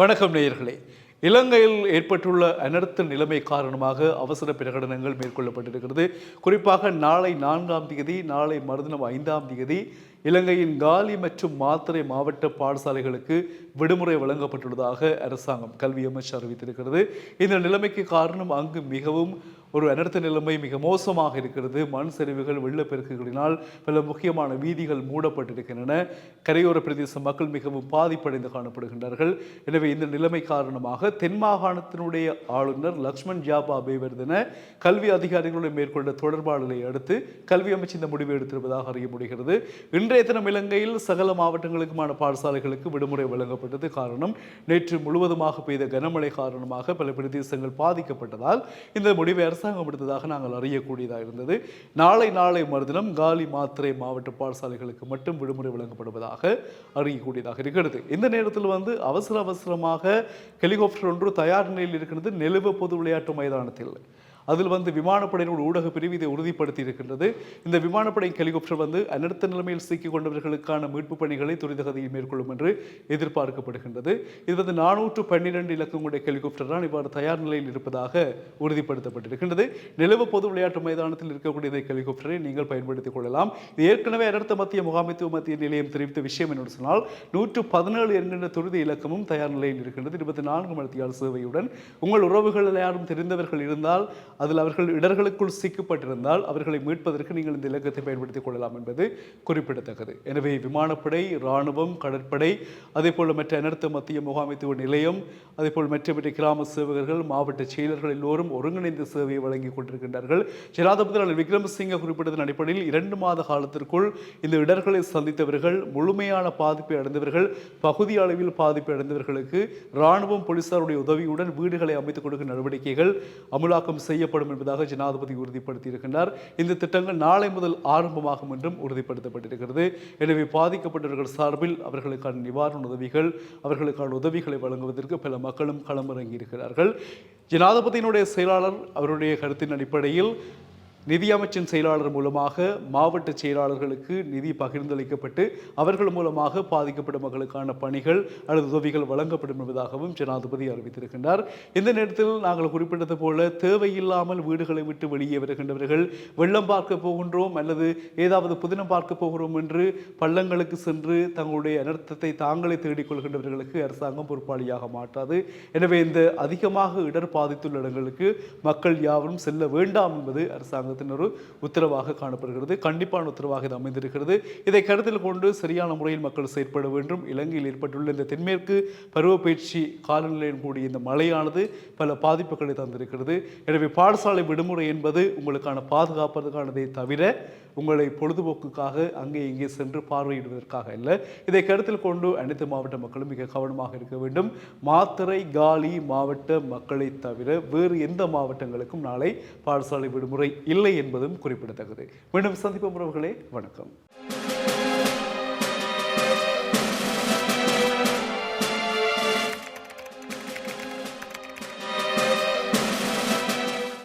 வணக்கம் நேயர்களே. இலங்கையில் ஏற்பட்டுள்ள அனர்த்த நிலைமை காரணமாக அவசர பிரகடனங்கள் மேற்கொள்ளப்பட்டிருக்கிறது. குறிப்பாக நாளை நான்காம் தேதி நாளை மறுதினம் ஐந்தாம் தேதி இலங்கையின் காலி மற்றும் மாத்திரை மாவட்ட பாடசாலைகளுக்கு விடுமுறை வழங்கப்பட்டுள்ளதாக அரசாங்கம் கல்வி அமைச்சு அறிவித்திருக்கிறது. இந்த நிலைமைக்கு காரணம் அங்கு மிகவும் ஒரு அனர்த்த நிலைமை மிக மோசமாக இருக்கிறது. மண் சரிவுகள் வெள்ளப்பெருக்குகளினால் பல முக்கியமான வீதிகள் மூடப்பட்டிருக்கின்றன. கரையோர பிரதேச மக்கள் மிகவும் பாதிப்படைந்து காணப்படுகின்றார்கள். எனவே இந்த நிலைமை காரணமாக தென் மாகாணத்தினுடைய ஆளுநர் லக்ஷ்மண் ஜாபா அபேவர்தன கல்வி அதிகாரிகளுடன் மேற்கொண்ட தொடர்பாடலை அடுத்து கல்வி அமைச்சு இந்த முடிவை எடுத்திருப்பதாக அறிய முடிகிறது. இன்றைய தினம் இலங்கையில் சகல மாவட்டங்களுக்குமான பாடசாலைகளுக்கு விடுமுறை வழங்கப்பட்டது காரணம் நேற்று முழுவதுமாக பெய்த கனமழை காரணமாக பல பிரதேசங்கள் பாதிக்கப்பட்டதால் இந்த முடிவை அரசாங்கம் எடுத்ததாக நாங்கள் அறியக்கூடியதாக இருந்தது. நாளை நாளை மறுதினம் காலி மாத்திரை மாவட்ட பாடசாலைகளுக்கு மட்டும் விடுமுறை வழங்கப்படுவதாக அறியக்கூடியதாக இருக்கிறது. இந்த நேரத்தில் வந்து அவசர அவசரமாக ஹெலிகாப்டர் ஒன்று தயார் நிலையில் இருக்கிறது. நெலுவ பொது விளையாட்டு மைதானத்தில். அதில் வந்து விமானப்படையினோட ஊடக பிரிவு இதை உறுதிப்படுத்தி இருக்கின்றது இந்த விமானப்படை ஹெலிகாப்டர் வந்து அனர்த்த நிலைமையில் சிக்கிக் கொண்டவர்களுக்கான மீட்பு பணிகளை துரிதகதியில் மேற்கொள்ளும் என்று எதிர்பார்க்கப்படுகின்றது. இது வந்து நானூற்று பன்னிரண்டு இலக்கங்களுடைய ஹெலிகாப்டர் தான் இவ்வாறு தயார் நிலையில் இருப்பதாக உறுதிப்படுத்தப்பட்டிருக்கின்றது. நிலவு பொது விளையாட்டு மைதானத்தில் இருக்கக்கூடிய இந்த ஹெலிகாப்டரை நீங்கள் பயன்படுத்திக் கொள்ளலாம். இது ஏற்கனவே அடுத்த மத்திய முகாமைத்துவ மத்திய நிலையம் தெரிவித்த விஷயம் என்னோடு சொன்னால் நூற்று பதினேழு என்கின்ற துரித இலக்கமும் தயார் நிலையில் இருக்கின்றது. இருபத்தி நான்கு மணித்தியால் சேவையுடன் உங்கள் உறவுகளில் யாரும் தெரிந்தவர்கள் இருந்தால் அதில் அவர்கள் இடர்களுக்குள் சிக்கப்பட்டிருந்தால் அவர்களை மீட்பதற்கு நீங்கள் இந்த இலக்கத்தை பயன்படுத்திக் கொள்ளலாம் என்பது குறிப்பிடத்தக்கது. எனவே விமானப்படை இராணுவம் கடற்படை அதே போல் மற்ற அனர்த்த மத்திய முகாமைத்துவ நிலையம் அதே போல் மற்ற மற்ற கிராம சேவகர்கள் மாவட்ட செயலர்கள் எல்லோரும் ஒருங்கிணைந்த சேவையை வழங்கி கொண்டிருக்கின்றார்கள். ஜனாதிபதி விக்ரமசிங்க குறிப்பிட்டதன் அடிப்படையில் இரண்டு மாத காலத்திற்குள் இந்த இடர்களை சந்தித்தவர்கள் முழுமையான பாதிப்பை அடைந்தவர்கள் பகுதி அளவில் பாதிப்பை அடைந்தவர்களுக்கு இராணுவம் போலீசாருடைய உதவியுடன் வீடுகளை அமைத்துக் கொடுக்கும் நடவடிக்கைகள் அமுலாக்கம் செய்யப்படும் என்பதாக ஜனாதிபதி உறுதிப்படுத்தியிருக்கின்றார். இந்த திட்டங்கள் நாளை முதல் ஆரம்பமாகும் என்றும் உறுதிப்படுத்தப்பட்டிருக்கிறது. எனவே பாதிக்கப்பட்டவர்கள் சார்பில் அவர்களுக்கான நிவாரண உதவிகள் அவர்களுக்கான உதவிகளை வழங்குவதற்கு பல மக்களும் களமிறங்கி இருக்கிறார்கள் ஜனாதிபதியினுடைய செயலாளர் அவருடைய கருத்தின் அடிப்படையில் நிதி அமைச்சின் செயலாளர் மூலமாக மாவட்ட செயலாளர்களுக்கு நிதி பகிர்ந்தளிக்கப்பட்டு அவர்கள் மூலமாக பாதிக்கப்படும் மக்களுக்கான பணிகள் அல்லது உதவிகள் வழங்கப்படும் என்பதாகவும் ஜனாதிபதி அறிவித்திருக்கின்றார். இந்த நேரத்தில் நாங்கள் குறிப்பிட்டது போல தேவையில்லாமல் வீடுகளை விட்டு வெளியே வருகின்றவர்கள் வெள்ளம் பார்க்க போகின்றோம் அல்லது ஏதாவது புதினம் பார்க்க போகிறோம் என்று பள்ளங்களுக்கு சென்று தங்களுடைய அனர்த்தத்தை தாங்களே தேடிக்கொள்கின்றவர்களுக்கு அரசாங்கம் பொறுப்பாளியாக மாட்டாது எனவே இந்த அதிகமாக இடர் பாதித்துள்ள இடங்களுக்கு மக்கள் யாவரும் செல்ல வேண்டாம் என்பது அரசாங்கத்தின் ஒரு உத்தரவாக காணப்படுகிறது. கண்டிப்பான உத்தரவாக இது அமைந்திருக்கிறது. இதை கருத்தில் கொண்டு சரியான முறையில் மக்கள் செயற்பட வேண்டும். இலங்கையில் ஏற்பட்டுள்ள இந்த தென்மேற்கு பருவப்பயிற்சி காலநிலையின் கூடிய இந்த மழையானது பல பாதிப்புகளை தந்திருக்கிறது. எனவே பாடசாலை விடுமுறை என்பது உங்களுக்கான பாதுகாப்பதற்கானதை தவிர உங்களை பொழுதுபோக்குக்காக அங்கே இங்கே சென்று பார்வையிடுவதற்காக இல்லை இதை கருத்தில் கொண்டு அனைத்து மாவட்ட மக்களும் மிக கவனமாக இருக்க வேண்டும். மாத்திரை காலி மாவட்ட மக்களை தவிர வேறு எந்த மாவட்டங்களுக்கும் நாளை பாடசாலை விடுமுறை இல்லை என்பதும் குறிப்பிடத்தக்கது. மீண்டும் சந்திப்போம் உறவுகளே. வணக்கம்.